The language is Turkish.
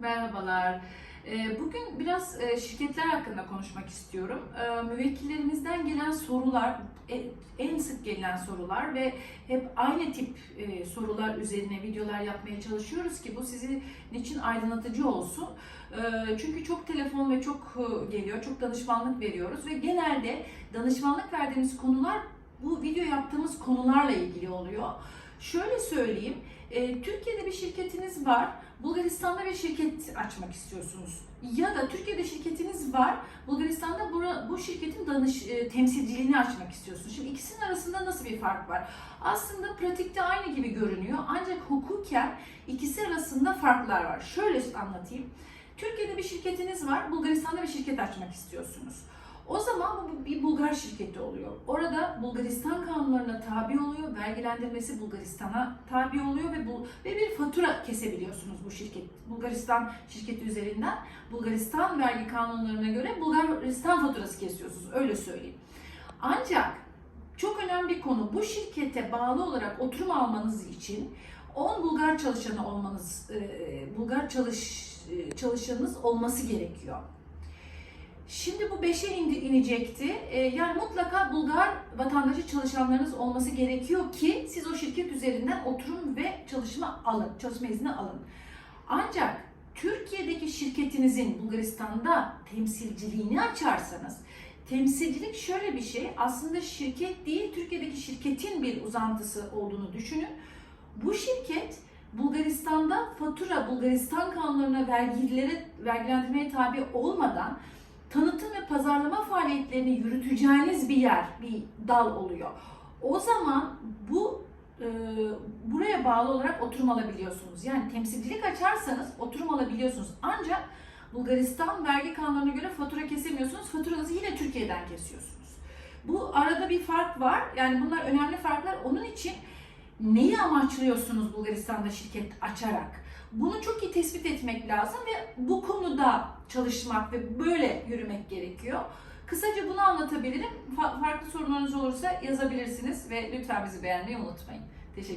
Merhabalar. Ee, Bugün biraz e, şirketler hakkında konuşmak istiyorum. Ee, Müvekkillerimizden gelen sorular, e, en sık gelen sorular ve hep aynı tip e, sorular üzerine videolar yapmaya çalışıyoruz ki bu sizin için aydınlatıcı olsun. Ee, Çünkü çok telefon ve çok geliyor, çok danışmanlık veriyoruz ve genelde danışmanlık verdiğimiz konular bu video yaptığımız konularla ilgili oluyor. Şöyle söyleyeyim, e, Türkiye'de bir şirketiniz var, Bulgaristan'da bir şirket açmak istiyorsunuz. Ya da Türkiye'de şirketiniz var, Bulgaristan'da bura- bu şirketin danış, e, temsilciliğini açmak istiyorsunuz. Şimdi ikisinin arasında nasıl bir fark var? Aslında pratikte aynı gibi görünüyor ancak hukuken ikisi arasında farklar var. Şöyle anlatayım. Türkiye'de bir şirketiniz var, Bulgaristan'da bir şirket açmak istiyorsunuz. O zaman bu bir Bulgar şirketi oluyor. Orada Bulgaristan kanunlarına tabi oluyor, vergilendirmesi Bulgaristan'a tabi oluyor ve bu ve bir fatura kesebiliyorsunuz bu şirket Bulgaristan şirketi üzerinden. Bulgaristan vergi kanunlarına göre Bulgaristan faturası kesiyorsunuz öyle söyleyeyim. Ancak çok önemli bir konu bu şirkete bağlı olarak oturum almanız için 10 Bulgar çalışanı olmanız, e, Bulgar çalış e, çalışanınız olması gerekiyor. Şimdi bu 5'e indi, inecekti. E, yani mutlaka Bulgar vatandaşı çalışanlarınız olması gerekiyor ki siz o şirket üzerinden oturum ve çalışma alın, çalışma izni alın. Ancak Türkiye'deki şirketinizin Bulgaristan'da temsilciliğini açarsanız, temsilcilik şöyle bir şey, aslında şirket değil, Türkiye'deki şirketin bir uzantısı olduğunu düşünün. Bu şirket Bulgaristan'da fatura, Bulgaristan kanunlarına vergilere, vergilendirmeye tabi olmadan tanıtım ve pazarlama faaliyetlerini yürüteceğiniz bir yer, bir dal oluyor. O zaman bu e, buraya bağlı olarak oturum alabiliyorsunuz. Yani temsilcilik açarsanız oturum alabiliyorsunuz. Ancak Bulgaristan vergi kanunlarına göre fatura kesemiyorsunuz. Faturanızı yine Türkiye'den kesiyorsunuz. Bu arada bir fark var. Yani bunlar önemli farklar. Onun için neyi amaçlıyorsunuz Bulgaristan'da şirket açarak? Bunu çok iyi tespit etmek lazım ve bu konuda çalışmak ve böyle yürümek gerekiyor. Kısaca bunu anlatabilirim. Fa- farklı sorunlarınız olursa yazabilirsiniz ve lütfen bizi beğenmeyi unutmayın.